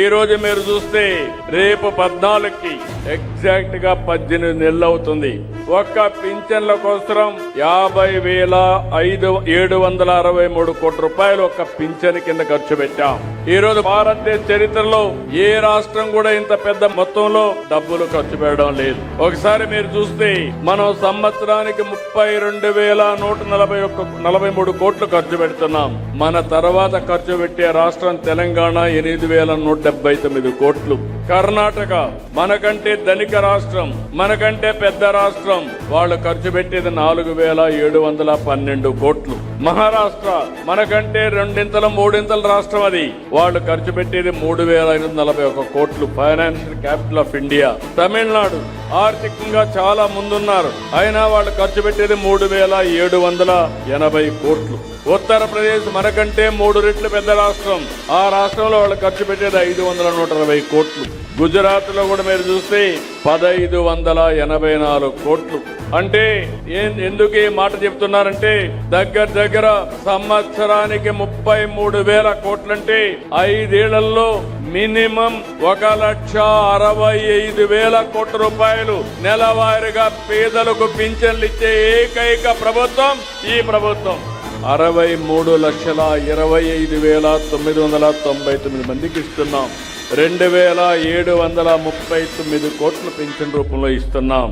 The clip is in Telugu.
ఈ రోజు మీరు చూస్తే రేపు పద్నాలుగుకి ఎగ్జాక్ట్గా పద్దెనిమిది నెలలు అవుతుంది. ఒక్క పింఛన్ల కోసం యాభై వేల ఐదు ఏడు వందల అరవై మూడు కోట్ల రూపాయలు ఒక్క పింఛన్ కింద ఖర్చు పెట్టాం. ఈ రోజు భారతదేశ చరిత్రలో ఏ రాష్ట్రం కూడా ఇంత పెద్ద మొత్తంలో డబ్బులు ఖర్చు పెట్టడం లేదు. ఒకసారి మీరు చూస్తే మనం సంవత్సరానికి ముప్పై రెండు వేల నూట నలభై ఒక్క నలభై మూడు కోట్లు ఖర్చు పెడుతున్నాం. మన తర్వాత ఖర్చు పెట్టే రాష్ట్రం తెలంగాణ ఎనిమిది వేల నూట డెబ్బై తొమ్మిది కోట్లు. కర్ణాటక మనకంటే ధనిక రాష్ట్రం మనకంటే పెద్ద రాష్ట్రం. వాళ్ళు ఖర్చు పెట్టేది నాలుగు వేల ఏడు వందల పన్నెండు కోట్లు. మహారాష్ట్ర మనకంటే రెండింతల మూడింతల రాష్ట్రం అది. వాళ్ళు ఖర్చు పెట్టేది మూడు వేల ఐదు నలభై ఒక కోట్లు. Financial capital of India. Tamil Nadu ఆర్థికంగా చాలా ముందున్నారు. అయినా వాళ్ళు ఖర్చు పెట్టేది మూడు వేల ఏడు వందల ఎనభై కోట్లు. ఉత్తరప్రదేశ్ మనకంటే మూడు రెట్లు పెద్ద రాష్ట్రం. ఆ రాష్ట్రంలో వాళ్ళు ఖర్చు పెట్టేది ఐదు వందల నూట అరవై కోట్లు. గుజరాత్లో కూడా మీరు చూస్తే పదైదు వందల ఎనభై నాలుగు కోట్లు. అంటే ఏం- ఎందుకు ఈ మాట చెప్తున్నారంటే దగ్గర దగ్గర సంవత్సరానికి ముప్పై మూడు వేల కోట్లంటే ఐదేళ్ళలో మినిమం ఒక లక్ష అరవై ఐదు వేల కోట్ల రూపాయలు నెలవారీగా పేదలకు పింఛన్లు ఇచ్చే ఏకైక ప్రభుత్వం ఈ ప్రభుత్వం. అరవై మూడు లక్షల ఇరవై ఐదు వేల తొమ్మిది వందల తొంభై తొమ్మిది మందికి ఇస్తున్నాం. రెండు వేల ఏడు వందల ముప్పై తొమ్మిది కోట్ల పెన్షన్ రూపంలో ఇస్తున్నాం.